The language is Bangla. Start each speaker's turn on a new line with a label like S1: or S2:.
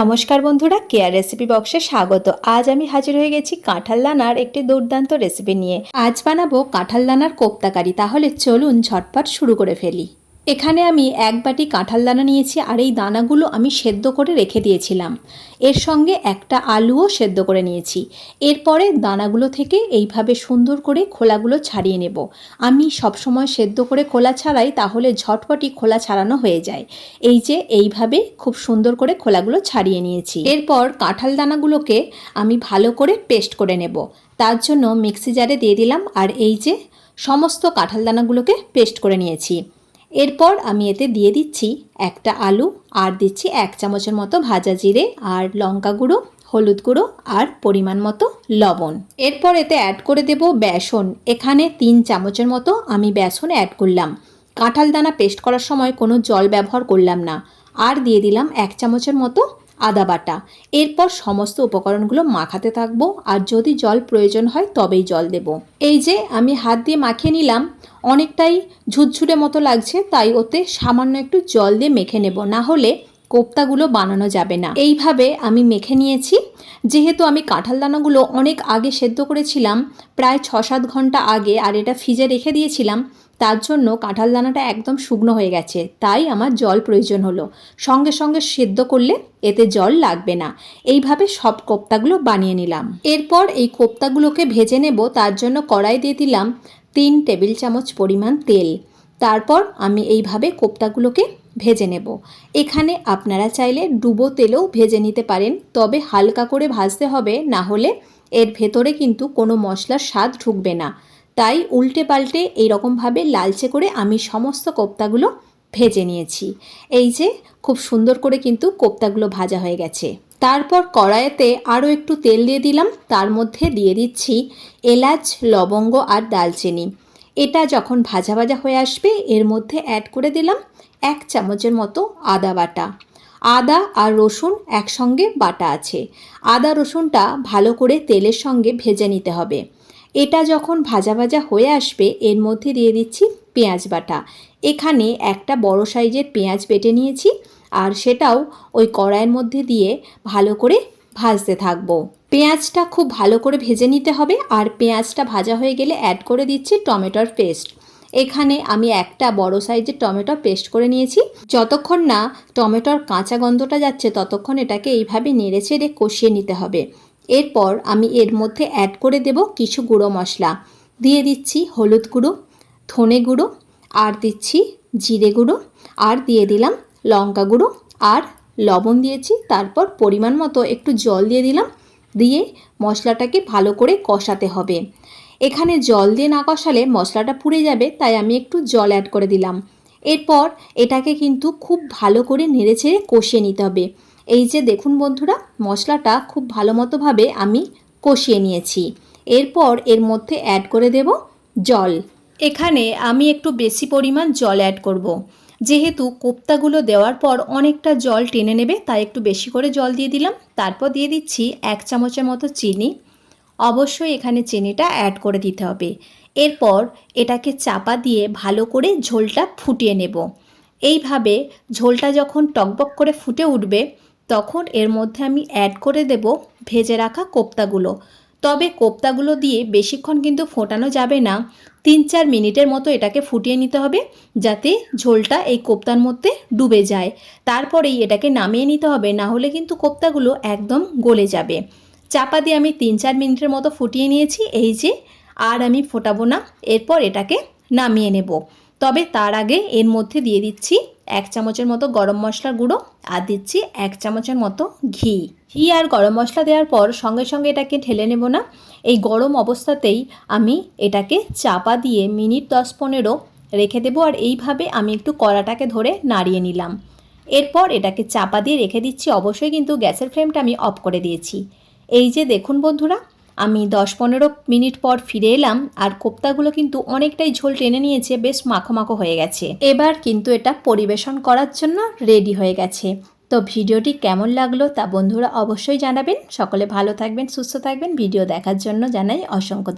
S1: নমস্কার বন্ধুরা কেয়ার রেসিপি বক্সে স্বাগত। আজ আমি হাজির হয়ে গেছি কাঁঠাল দানার একটি দুর্দান্ত রেসিপি নিয়ে। আজ বানাবো কাঁঠাল দানার কোপ্তাকারি। তাহলে চলুন ঝটপট শুরু করে ফেলি। এখানে আমি এক বাটি কাঁঠাল দানা নিয়েছি আর এই দানাগুলো আমি সেদ্ধ করে রেখে দিয়েছিলাম। এর সঙ্গে একটা আলুও সেদ্ধ করে নিয়েছি। এরপরে দানাগুলো থেকে এইভাবে সুন্দর করে খোলাগুলো ছাড়িয়ে নেব। আমি সবসময় সেদ্ধ করে খোলা ছাড়াই তাহলে ঝটপটি খোলা ছাড়ানো হয়ে যায়। এই যে এইভাবে খুব সুন্দর করে খোলাগুলো ছাড়িয়ে নিয়েছি। এরপর কাঁঠাল দানাগুলোকে আমি ভালো করে পেস্ট করে নেব। তার জন্য মিক্সি জারে দিয়ে দিলাম আর এই যে সমস্ত কাঁঠাল দানাগুলোকে পেস্ট করে নিয়েছি। এরপর আমি এতে দিয়ে দিচ্ছি একটা আলু, আর দিচ্ছি এক চামচের মতো ভাজা জিরে আর লঙ্কা গুঁড়ো, হলুদ গুঁড়ো আর পরিমাণ মতো লবণ। এরপর এতে অ্যাড করে দেব বেসন। এখানে তিন চামচের মতো আমি বেসন অ্যাড করলাম। কাঁঠাল দানা পেস্ট করার সময় কোনো জল ব্যবহার করলাম না। আর দিয়ে দিলাম এক চামচের মতো আদা বাটা। এরপর সমস্ত উপকরণগুলো মাখাতে থাকব আর যদি জল প্রয়োজন হয় তবেই জল দেব। এই যে আমি হাত দিয়ে মাখিয়ে নিলাম, অনেকটাই ঝুরঝুরে মতো লাগছে, তাই ওতে সামান্য একটু জল দিয়ে মেখে নেব, না হলে কোপ্তাগুলো বানানো যাবে না। এইভাবে আমি মেখে নিয়েছি। যেহেতু আমি কাঁঠাল দানাগুলো অনেক আগে সেদ্ধ করেছিলাম, প্রায় ছ সাত ঘণ্টা আগে, আর এটা ফ্রিজে রেখে দিয়েছিলাম তার জন্য কাঁঠাল দানাটা একদম শুকনো হয়ে গেছে, তাই আমার জল প্রয়োজন হলো। সঙ্গে সঙ্গে সেদ্ধ করলে এতে জল লাগবে না। এইভাবে সব কোপ্তাগুলো বানিয়ে নিলাম। এরপর এই কোপ্তাগুলোকে ভেজে নেব, তার জন্য কড়াই দিয়ে দিলাম তিন টেবিল চামচ পরিমাণ তেল। তারপর আমি এইভাবে কোপ্তাগুলোকে ভেজে নেব। এখানে আপনারা চাইলে ডুবো তেলেও ভেজে নিতে পারেন, তবে হালকা করে ভাজতে হবে, না হলে এর ভেতরে কিন্তু কোনো মশলার স্বাদ ঢুকবে না। তাই উল্টে পাল্টে এইরকমভাবে লালচে করে আমি সমস্ত কোপ্তাগুলো ভেজে নিয়েছি। এই যে, খুব সুন্দর করে কিন্তু কোপ্তাগুলো ভাজা হয়ে গেছে। তারপর কড়াইতে আরও একটু তেল দিয়ে দিলাম। তার মধ্যে দিয়ে দিচ্ছি এলাচ, লবঙ্গ আর দালচিনি এটা যখন ভাজা ভাজা হয়ে আসবে, এর মধ্যে অ্যাড করে দিলাম এক চামচের মতো আদা বাটা। আদা আর রসুন একসঙ্গে বাটা আছে। আদা রসুনটা ভালো করে তেলের সঙ্গে ভেজে নিতে হবে। এটা যখন ভাজা ভাজা হয়ে আসবে, এর মধ্যে দিয়ে দিচ্ছি পেঁয়াজ বাটা। এখানে একটা বড় সাইজের পেঁয়াজ বেটে নিয়েছি আর সেটাও ওই কড়াইয়ের মধ্যে দিয়ে ভালো করে ভাজতে থাকব। পেঁয়াজটা খুব ভালো করে ভেজে নিতে হবে আর পেঁয়াজটা ভাজা হয়ে গেলে অ্যাড করে দিচ্ছি টমেটোর পেস্ট এখানে আমি একটা বড় সাইজের টমেটো পেস্ট করে নিয়েছি। যতক্ষণ না টমেটোর কাঁচা গন্ধটা যাচ্ছে, ততক্ষণ এটাকে এইভাবে নেড়ে চেড়ে কষিয়ে নিতে হবে। এরপর আমি এর মধ্যে অ্যাড করে দেব কিছু গুঁড়ো মশলা। দিয়ে দিচ্ছি হলুদ গুঁড়ো, ধনে গুঁড়ো, আর দিচ্ছি জিরে গুঁড়ো, আর দিয়ে দিলাম লঙ্কা গুঁড়ো, আর লবণ দিয়েছি। তারপর পরিমাণ মতো একটু জল দিয়ে দিলাম, দিয়ে মশলাটাকে ভালো করে কষাতে হবে। এখানে জল দিয়ে না কষালে মশলাটা পুড়ে যাবে, তাই আমি একটু জল অ্যাড করে দিলাম। এরপর এটাকে কিন্তু খুব ভালো করে নেড়ে ছেড়ে কষিয়ে নিতে হবে। এই যে দেখুন বন্ধুরা, মশলাটা খুব ভালো মতোভাবে আমি কষিয়ে নিয়েছি। এরপর এর মধ্যে অ্যাড করে দেব জল। এখানে আমি একটু বেশি পরিমাণ জল অ্যাড করব। যেহেতু কোপ্তাগুলো দেওয়ার পর অনেকটা জল টেনে নেবে, তাই একটু বেশি করে জল দিয়ে দিলাম। তারপর দিয়ে দিচ্ছি এক চামচের মতো চিনি। অবশ্যই এখানে চিনিটা অ্যাড করে দিতে হবে। এরপর এটাকে চাপা দিয়ে ভালো করে ঝোলটা ফুটিয়ে নেব। এইভাবে ঝোলটা যখন টকবক করে ফুটে উঠবে তখন এর মধ্যে আমি অ্যাড করে দেব ভেজে রাখা কোপ্তাগুলো। তবে কোপ্তাগুলো দিয়ে বেশিক্ষণ কিন্তু ফোটানো যাবে না। তিন চার মিনিটের মতো এটাকে ফুটিয়ে নিতে হবে যাতে ঝোলটা এই কোপ্তার মধ্যে ডুবে যায়। তারপরেই এটাকে নামিয়ে নিতে হবে, না হলে কিন্তু কোপ্তাগুলো একদম গলে যাবে। চাপা দিয়ে আমি তিন চার মিনিটের মতো ফুটিয়ে নিয়েছি, এই যে আর আমি ফোটাবো না। এরপর এটাকে নামিয়ে নেব। তবে তার আগে এর মধ্যে দিয়ে দিচ্ছি এক চামচের মতো গরম মশলার গুঁড়ো আর দিচ্ছি এক চামচের মতো ঘি। ঘি আর গরম মশলা দেওয়ার পর সঙ্গে সঙ্গে এটাকে ঢেলে নেব না। এই গরম অবস্থাতেই আমি এটাকে চাপা দিয়ে মিনিট দশ পনেরো রেখে দেবো আর এইভাবে আমি একটু কড়াটাকে ধরে নাড়িয়ে নিলাম। এরপর এটাকে চাপা দিয়ে রেখে দিচ্ছি। অবশ্যই কিন্তু গ্যাসের ফ্লেমটা আমি অফ করে দিয়েছি। এই যে দেখুন বন্ধুরা আমি দশ পনেরো মিনিট পর ফিরে এলাম আর কোপ্তাগুলো কিন্তু অনেকটাই ঝোল টেনে নিয়েছে, বেশ মাখো মাখো হয়ে গেছে। এবার কিন্তু এটা পরিবেশন করার জন্য রেডি হয়ে গেছে। তো ভিডিওটি কেমন লাগল তা বন্ধুরা অবশ্যই জানাবেন। সকলে ভালো থাকবেন, সুস্থ থাকবেন। ভিডিও দেখার জন্য জানাই অসংখ্য